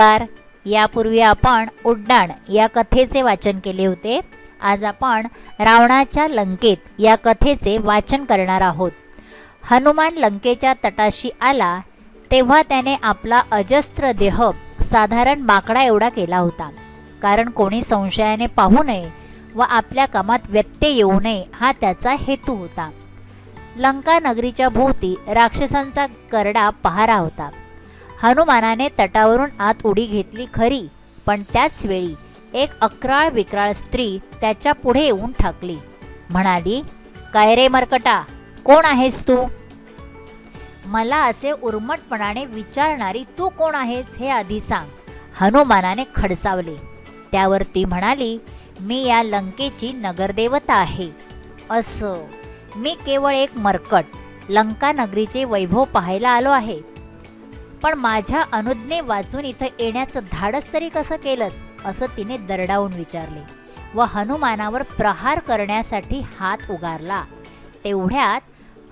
नमस्कार. यापूर्वी आपण उड्डाण या कथेचे वाचन केले होते. आज आपण रावणाच्या लंकेत या कथेचे वाचन करणार आहोत. हनुमान लंकेच्या तटाशी आला तेव्हा त्याने आपला अजस्त्र देह साधारण माकडा एवढा केला होता. कारण कोणी संशयाने पाहू नये व आपल्या कामात व्यत्यय येऊ नये हा त्याचा हेतू होता. लंका नगरीच्या भोवती राक्षसांचा करडा पहारा होता. हनुमानाने तटावरून आत उडी घेतली खरी पण त्याच वेळी एक अक्राळ विक्राळ स्त्री त्याच्या पुढे येऊन ठाकली. म्हणाली काय रे मरकटा कोण आहेस तू? मला असे उर्मटपणाने विचारणारी तू कोण आहेस हे आधी सांग. हनुमानाने खडसावले. त्यावर ती म्हणाली मी या लंकेची नगरदेवता आहे. असं मी केवळ एक मरकट लंका नगरीचे वैभव पाहायला आलो आहे. पण माझ्या अनुज्ञे वाचून इथं येण्याचं धाडस तरी कसं केलंस? असं तिने दरडावून विचारले. व हनुमानावर प्रहार करण्यासाठी हात उगारला. तेवढ्यात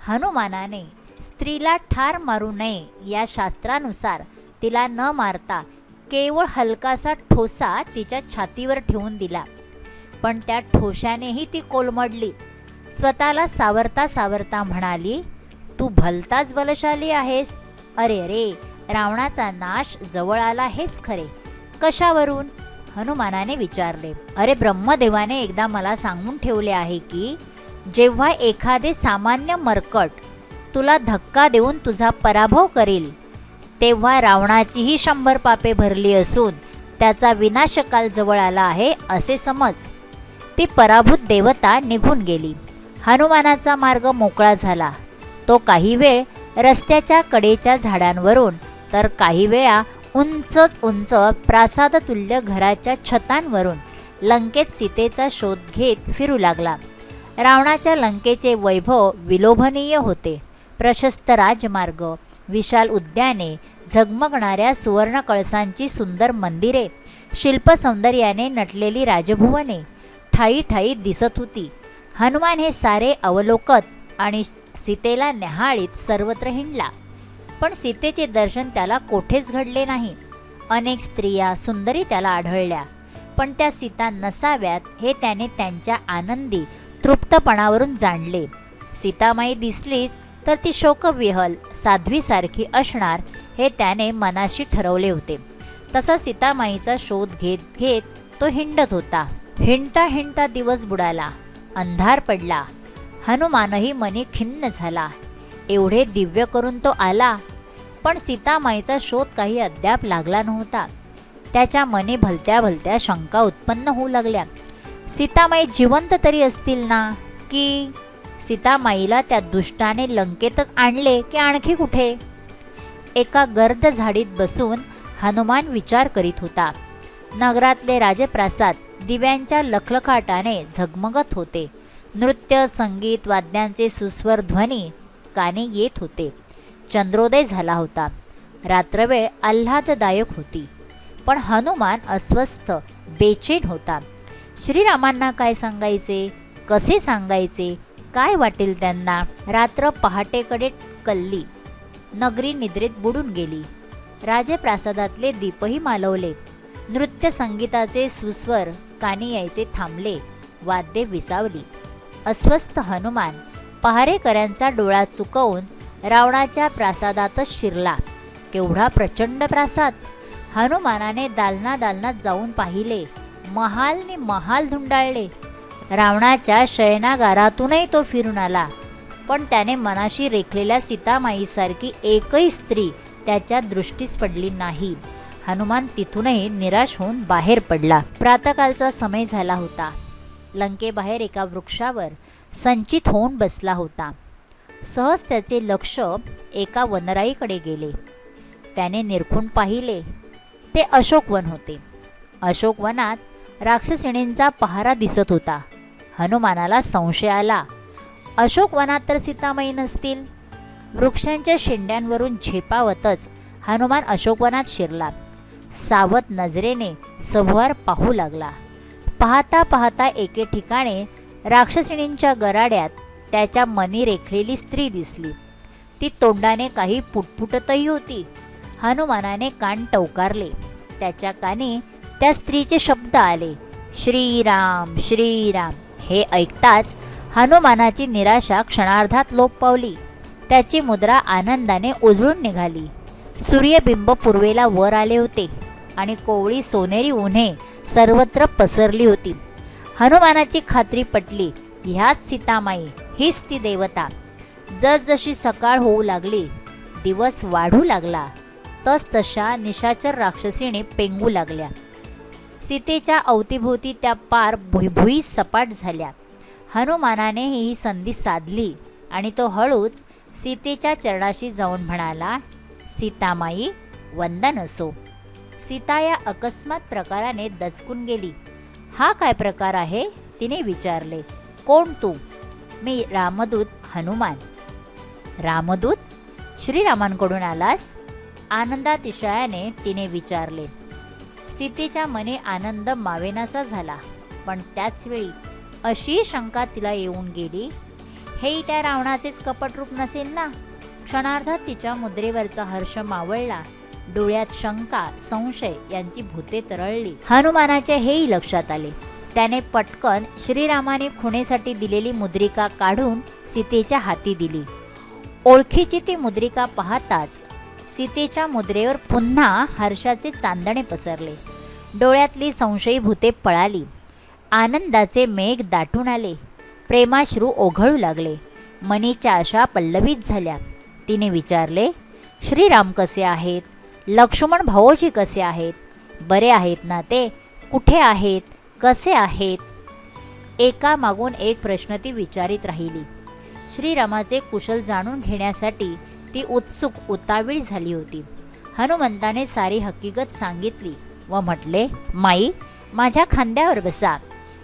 हनुमानाने स्त्रीला ठार मारू नये या शास्त्रानुसार तिला न मारता केवळ हलकासा ठोसा तिच्या छातीवर ठेवून दिला. पण त्या ठोशानेही ती कोलमडली. स्वतःला सावरता सावरता म्हणाली तू भलताच बलशाली आहेस. अरे अरे रावणाचा नाश जवळ आला हेच खरे. कशावरून? हनुमानाने विचारले. अरे ब्रह्मदेवाने एकदा मला सांगून ठेवले आहे की जेव्हा एखादे सामान्य मरकट तुला धक्का देऊन तुझा पराभव करेल तेव्हा रावणाचीही शंभर पापे भरली असून त्याचा विनाशकाल जवळ आला आहे असे समज. ती पराभूत देवता निघून गेली. हनुमानाचा मार्ग मोकळा झाला. तो काही वेळ रस्त्याच्या कडेच्या झाडांवरून तर काही वेळा उंचच उंच प्रासादतुल्य घराच्या छतांवरून लंकेत सीतेचा शोध घेत फिरू लागला. रावणाच्या लंकेचे वैभव विलोभनीय होते. प्रशस्त राजमार्ग विशाल उद्याने झगमगणाऱ्या सुवर्ण कळसांची सुंदर मंदिरे शिल्पसौंदर्याने नटलेली राजभुवने ठाई ठाई दिसत होती. हनुमान हे सारे अवलोकत आणि सीतेला न्याहाळीत सर्वत्र हिंडला. पण सीतेचे दर्शन त्याला कोठेच घडले नाही. अनेक स्त्रिया सुंदरी त्याला आढळल्या पण त्या सीता नसाव्यात हे त्याने त्यांच्या आनंदी तृप्तपणावरून जाणले. सीतामाई दिसलीच तर ती शोकविहल साध्वीसारखी असणार हे त्याने मनाशी ठरवले होते. तसा सीतामाईचा शोध घेत घेत तो हिंडत होता. हिंडता हिंडता दिवस बुडाला अंधार पडला. हनुमानही मनी खिन्न झाला. एवढे दिव्य करून तो आला. पण सीतामाईचा शोध काही अद्याप लागला नव्हता. त्याच्या मने भलत्या भलत्या शंका उत्पन्न होऊ लागल्या. सीतामाई जिवंत तरी असतील ना? की सीतामाईला त्या दुष्टाने लंकेतच आणले की आणखी कुठे? एका गर्द झाडीत बसून हनुमान विचार करीत होता. नगरातले राजप्रासाद दिव्यांच्या लखलखाटाने झगमगत होते. नृत्य संगीत वाद्यांचे सुस्वर ध्वनी काने येत होते. चंद्रोदय झाला होता. रात्रवेळ आल्हाददायक होती. पण हनुमान अस्वस्थ बेचैन होता. श्रीरामांना काय सांगायचे? कसे सांगायचे? काय वाटेल त्यांना? रात्र पहाटेकडे कल्ली. नगरी निद्रेत बुडून गेली. राजप्रासादातले दीपही मालवले. नृत्य संगीताचे सुस्वर कानी यायचे थांबले. वाद्ये विसावली. अस्वस्थ हनुमान पहारेकऱ्यांचा डोळा चुकवून रावणाच्या प्रासादातच शिरला. केवढा प्रचंड प्रासाद! हनुमानाने दालना दालनात जाऊन पाहिले. महालने महाल धुंडाळले. रावणाच्या शयनागारातूनही तो फिरून आला. पण त्याने मनाशी रेखलेल्या सीतामाईसारखी एकही स्त्री त्याच्या दृष्टीस पडली नाही. हनुमान तिथूनही निराश होऊन बाहेर पडला. प्रातकालचा समय झाला होता. लंकेबाहेर एका वृक्षावर संचित होऊन बसला होता. सहज त्याचे लक्ष एका वनराईकडे गेले. त्याने निरखून पाहिले. ते अशोकवन होते. अशोकवनात राक्षसिणींचा पहारा दिसत होता. हनुमानाला संशय आला. अशोकवनात तर सीतामाई नसतील. वृक्षांच्या शेंड्यांवरून झेपावतच हनुमान अशोकवनात शिरला. सावध नजरेने सभोवार पाहू लागला. पाहता पाहता एके ठिकाणी राक्षसिणींच्या गराड्यात त्याच्या मनी रेखलेली स्त्री दिसली. ती तोंडाने काही पुटपुटतही होती. हनुमानाने कान टवकारले. त्याच्या कानी त्या स्त्रीचे शब्द आले. श्रीराम श्रीराम. हे ऐकताच हनुमानाची निराशा क्षणार्धात लोप पावली. त्याची मुद्रा आनंदाने उजळून निघाली. सूर्यबिंब पूर्वेला वर आले होते आणि कोवळी सोनेरी उन्हे सर्वत्र पसरली होती. हनुमानाची खात्री पटली ह्याच सीतामाई हीच ती देवता. जसजशी सकाळ होऊ लागली दिवस वाढू लागला तस तशा निशाचर राक्षसीने पेंगू लागल्या. सीतेच्या अवतीभोवती त्या पार भुईभुई सपाट झाल्या. हनुमानाने ही संधी साधली आणि तो हळूच सीतेच्या चरणाशी जाऊन म्हणाला सीतामाई वंदन असो. सीता या अकस्मात प्रकाराने दचकून गेली. हा काय प्रकार आहे? तिने विचारले. कोण तू? मी रामदूत हनुमान. रामदूत? श्रीरामांकडून आलास? आनंदातिशयाने तिने विचारले. सीतेच्या मने आनंद मावेनासा झाला पण त्याचवेळी अशी शंका तिला येऊन गेली. हे त्या रावणाचेच कपटरूप नसेल ना? क्षणार्धात तिच्या मुद्रेवरचा हर्ष मावळला. डोळ्यात शंका संशय यांची भूते तरळली. हनुमानाच्या हेही लक्षात आले. त्याने पटकन श्रीरामाने खुणेसाठी दिलेली मुद्रिका काढून सीतेच्या हाती दिली. ओळखीची ती मुद्रिका पाहताच सीतेच्या मुद्रेवर पुन्हा हर्षाचे चांदणे पसरले. डोळ्यातली संशयी भूते पळाली. आनंदाचे मेघ दाटून आले. प्रेमाश्रू ओघळू लागले. मनीच्या आशा पल्लवीत झाल्या. तिने विचारले श्रीराम कसे आहेत? लक्ष्मण भाऊजी कसे आहेत? बरे आहेत ना ते? कुठे आहेत? कसे आहेत? एकामागून एक प्रश्न ती विचारित राहिली. श्रीरामाचे कुशल जाणून घेण्यासाठी ती उत्सुक उतावीळ झाली होती. हनुमंताने सारी हकीकत सांगितली व म्हटले माई माझ्या खांद्यावर बसा.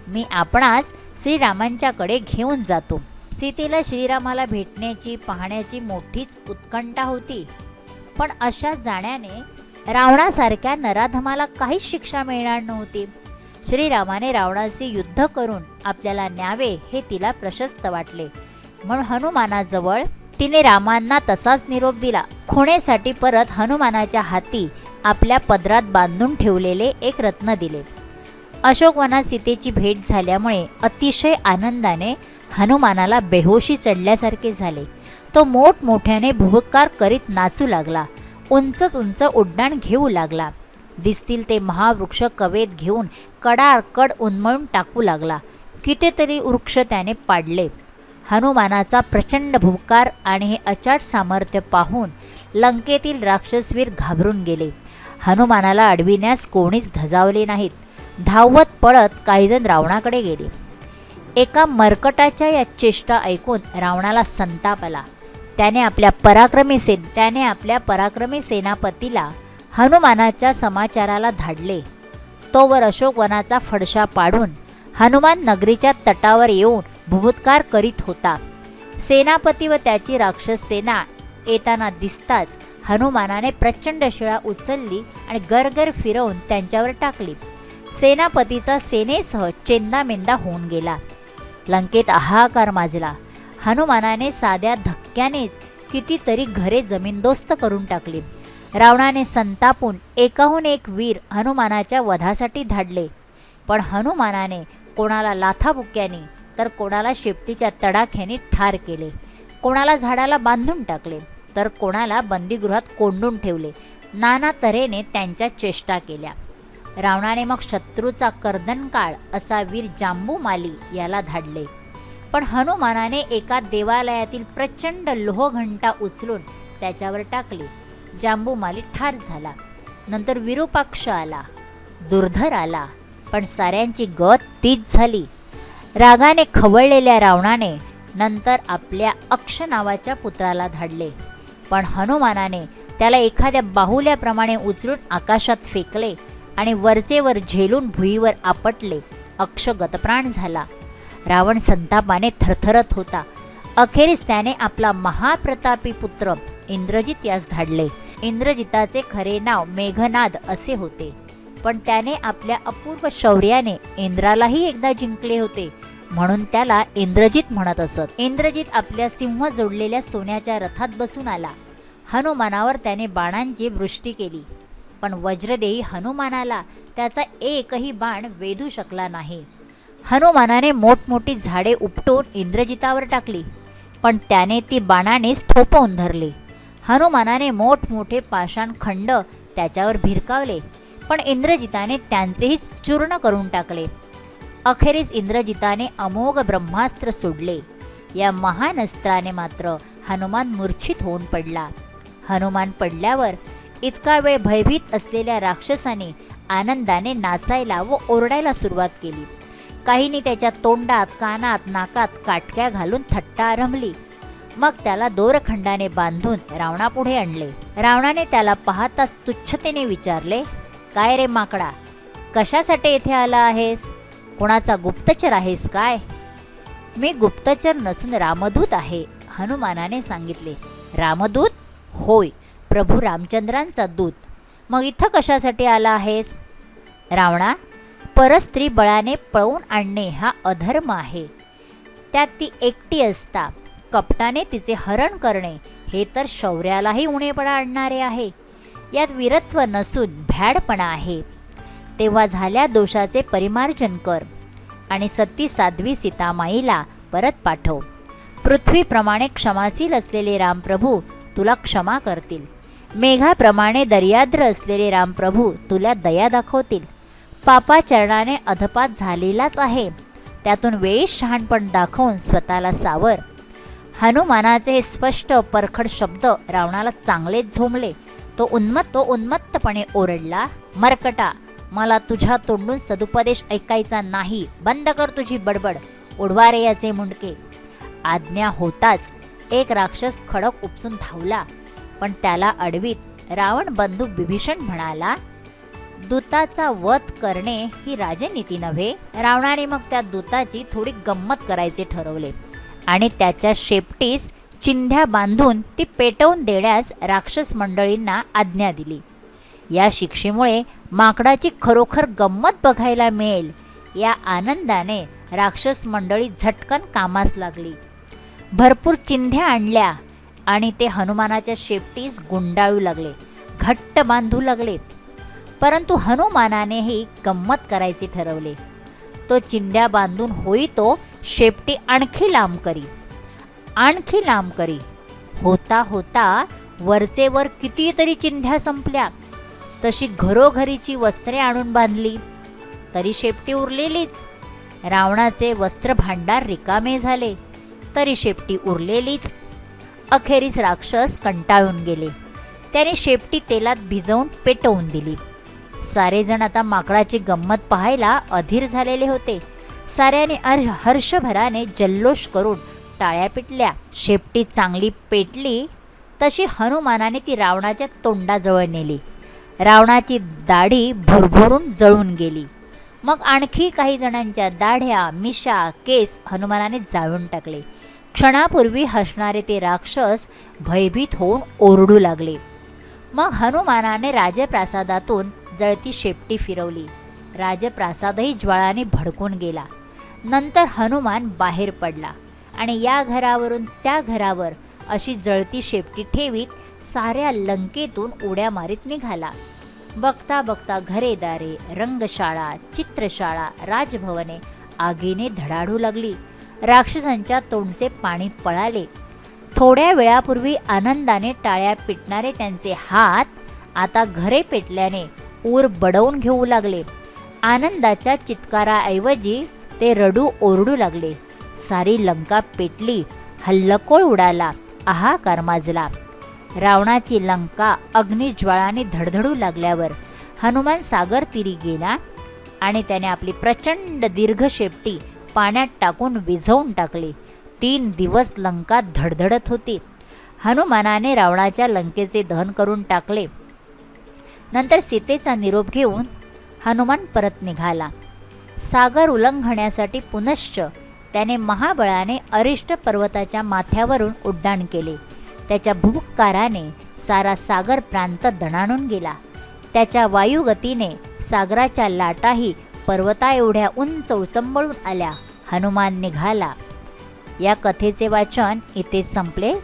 मी आपणास श्रीरामांच्याकडे घेऊन जातो. सीतेला श्रीरामाला भेटण्याची पाहण्याची मोठीच उत्कंठा होती. पण अशा जाण्याने रावणासारख्या नराधमाला काहीच शिक्षा मिळणार नव्हती. श्रीरामाने रावणाचे युद्ध करून आपल्याला न्यावे हे तिला प्रशस्त वाटले. म्हणून हनुमानाजवळ तिने रामांना तसाच निरोप दिला. खुणेसाठी परत हनुमानाच्या हाती आपल्या पदरात बांधून ठेवलेले एक रत्न दिले. अशोकवनात सीतेची भेट झाल्यामुळे अतिशय आनंदाने हनुमानाला बेहोशी चढल्यासारखे झाले. तो मोठमोठ्याने भुबकार करीत नाचू लागला. उंचच उंच उड्डाण घेऊ लागला. दिसतील ते महावृक्ष कवेत घेऊन कडाकड उन्मळून टाकू लागला. कितीतरी वृक्ष त्याने पाडले. हनुमानाचा प्रचंड भुकार आणि हे अचाट सामर्थ्य पाहून लंकेतील राक्षसवीर घाबरून गेले. हनुमानाला अडविण्यास कोणीच धजावले नाहीत. धावत पळत काहीजण रावणाकडे गेले. एका मरकटाच्या या चेष्टा ऐकून रावणाला संताप आला. त्याने आपल्या पराक्रमी सेन त्याने आपल्या पराक्रमी सेनापतीला हनुमानाच्या समाचाराला धाडले. तोवर अशोकवनाचा फडशा पाडून हनुमान नगरीच्या तटावर येऊन भूभुत्कार करीत होता. सेनापती व त्याची राक्षस सेना येताना दिसताच हनुमानाने प्रचंड शिळा उचलली आणि गरगर फिरवून त्यांच्यावर टाकली. सेनापतीचा सेनेसह चेंदामेंदा होऊन गेला. लंकेत हाहाकार माजला. हनुमानाने साध्या धक्क्यानेच कितीतरी घरे जमीनदोस्त करून टाकली. रावणाने संतापून एकाहून एक वीर हनुमानाच्या वधासाठी धाडले. पण हनुमानाने कोणाला लाथाबुक्याने तर कोणाला शेपटीच्या तडाख्याने ठार केले. कोणाला झाडाला बांधून टाकले तर कोणाला बंदीगृहात कोंडून ठेवले. नाना तऱ्हेने त्यांच्या चेष्टा केल्या. रावणाने मग शत्रूचा कर्दनकाळ असा वीर जांबू माली याला धाडले. पण हनुमानाने एका देवालयातील प्रचंड लोहघंटा उचलून त्याच्यावर टाकली. जांबूमाली ठार झाला. नंतर विरूपाक्ष आला. दुर्धर आला. पण साऱ्यांची गत तीच झाली. रागाने खवळलेल्या रावणाने नंतर आपल्या अक्ष नावाच्या पुत्राला धाडले. पण हनुमानाने त्याला एखाद्या बाहुल्याप्रमाणे उचलून आकाशात फेकले आणि वरचेवर झेलून भुईवर आपटले. अक्ष गतप्राण झाला. रावण संतापाने थरथरत होता. अखेरीस त्याने आपला महाप्रतापी पुत्र इंद्रजित यास धाडले. इंद्रजिताचे खरे नाव मेघनाद असे होते. पण त्याने आपल्या अपूर्व शौर्याने इंद्रालाही एकदा जिंकले होते. म्हणून त्याला इंद्रजित म्हणत असत. इंद्रजित आपल्या सिंह जोडलेल्या सोन्याच्या रथात बसून आला. हनुमानावर त्याने बाणांची वृष्टी केली. पण वज्रदेही हनुमानाला त्याचा एकही बाण वेधू शकला नाही. हनुमानाने मोठमोठी झाडे उपटून इंद्रजितावर टाकली पण त्याने ती बाणानेच थोपवून धरली. हनुमानाने मोठमोठे पाषाणखंड त्याच्यावर भिरकावले पण इंद्रजिताने त्यांचेही चूर्ण करून टाकले. अखेरीस इंद्रजिताने अमोघ ब्रह्मास्त्र सोडले. या महान अस्त्राने मात्र हनुमान मूर्छित होऊन पडला. हनुमान पडल्यावर इतका वेळ भयभीत असलेल्या राक्षसाने आनंदाने नाचायला व ओरडायला सुरुवात केली. काहींनी त्याच्या तोंडात कानात नाकात काटक्या घालून थट्टा आरंभली मग त्याला दोरखंडाने बांधून रावणापुढे आणले. रावणाने त्याला पाहताच तुच्छतेने विचारले काय रे माकडा कशासाठी येथे आला आहेस? कोणाचा गुप्तचर आहेस काय? मी गुप्तचर नसून रामदूत आहे हनुमानाने सांगितले. रामदूत? होय प्रभू रामचंद्रांचा दूत. मग इथं कशासाठी आला आहेस? रावणा परस्त्री बळाने पळवून आणणे हा अधर्म आहे. त्यात ती एकटी असता. कपटाने तिचे हरण करणे हे तर शौर्यालाही उणेपणा आणणारे आहे. यात वीरत्व नसून भ्याडपणा आहे. तेव्हा झाल्या दोषाचे परिमार्जन कर आणि सती साध्वी सीतामाईला परत पाठव. पृथ्वीप्रमाणे क्षमाशील असलेले रामप्रभू तुला क्षमा करतील. मेघाप्रमाणे दर्याद्र असलेले रामप्रभू तुला दया दाखवतील. पापाचरणाने अधपात झालेलाच आहे. त्यातून वेळीच शहाणपण दाखवून स्वतःला सावर. हनुमानाचे हे स्पष्ट परखड शब्द रावणाला चांगलेच झोंबले. तो उन्मत्त तो उन्मत्तपणे ओरडला मरकटा मला तुझ्या तोंडून सदुपदेश ऐकायचा नाही. बंद कर तुझी बडबड. उडवा रे याचे मुंडके. आज्ञा होताच एक राक्षस खडक उपसून धावला. पण त्याला अडवीत रावण बंधू विभीषण म्हणाला दूताचा वध करणे ही राजनीती नव्हे. रावणाने मग त्या दूताची थोडी गंमत करायचे ठरवले. आणि त्याच्या शेपटीस चिंध्या बांधून ती पेटवून देण्यास राक्षस मंडळींना आज्ञा दिली. या शिक्षेमुळे माकडाची खरोखर गंमत बघायला मिळेल. या आनंदाने राक्षस मंडळी झटकन कामास लागली. भरपूर चिंध्या आणल्या आणि ते हनुमानाच्या शेपटीस गुंडाळू लागले. घट्ट बांधू लागले. परंतु हनुमानानेही गंमत करायचे ठरवले. तो चिंध्या बांधून होई तो शेपटी आणखी लांब करी. आणखी लांब करी. होता होता वरचे वर कितीतरी चिंध्या संपल्या. तशी घरोघरीची वस्त्रे आणून बांधली. तरी शेपटी उरलेलीच. रावणाचे वस्त्र भांडार रिकामे झाले. तरी शेपटी उरलेलीच. अखेरीस राक्षस कंटाळून गेले. त्याने शेपटी तेलात भिजवून पेटवून दिली. सारेजण आता माकडाची गंमत पाहायला अधीर झालेले होते. साऱ्याने अर् हर्षभराने जल्लोष करून टाळ्या पिटल्या. शेपटी चांगली पेटली तशी हनुमानाने ती रावणाच्या तोंडाजवळ नेली. रावणाची दाढी भुरभुरून जळून गेली. मग आणखी काही जणांच्या दाढ्या मिशा केस हनुमानाने जाळून टाकले. क्षणापूर्वी हसणारे ते राक्षस भयभीत होऊन ओरडू लागले. मग हनुमानाने राजप्रासादातून जळती शेपटी फिरवली. राजप्रासादही ज्वाळाने भडकून गेला. नंतर हनुमान बाहेर पडला आणि या घरावरून त्या घरावर अशी जळती शेपटी ठेवीत साऱ्या लंकेतून उड्या मारीत निघाला. बघता बघता घरेदारे रंगशाळा चित्रशाळा राजभवने आगीने धडाडू लागली. राक्षसांच्या तोंडचे पाणी पळाले. थोड्या वेळापूर्वी आनंदाने टाळ्या पिटणारे त्यांचे हात आता घरे पेटल्याने ऊर बडवून घेऊ लागले. आनंदाच्या चित्काराऐवजी ते रडू ओरडू लागले. सारी लंका पेटली हल्लकोळ उडाला आहाकार माजला. रावणाची लंका अग्निज्वाळाने धडधडू लागल्यावर हनुमान सागर तिरी गेला आणि त्याने आपली प्रचंड दीर्घ शेपटी पाण्यात टाकून विझवून टाकली. तीन दिवस लंका धडधडत होती. हनुमानाने रावणाच्या लंकेचे दहन करून टाकले. नंतर सीतेचा निरोप घेऊन हनुमान परत निघाला. सागर उल्लंघण्यासाठी पुनश्च त्याने महाबळाने अरिष्ट पर्वताच्या माथ्यावरून उड्डाण केले. त्याच्या भूपकाराने सारा सागर प्रांत दणाणून गेला. त्याच्या वायुगतीने सागराच्या लाटाही पर्वता एवढ्या उंच उचंबळून आल्या. हनुमान निघाला. या कथेचे वाचन इथे संपले.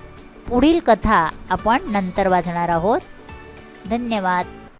पुढील कथा आपण नंतर वाचणार आहोत. धन्यवाद.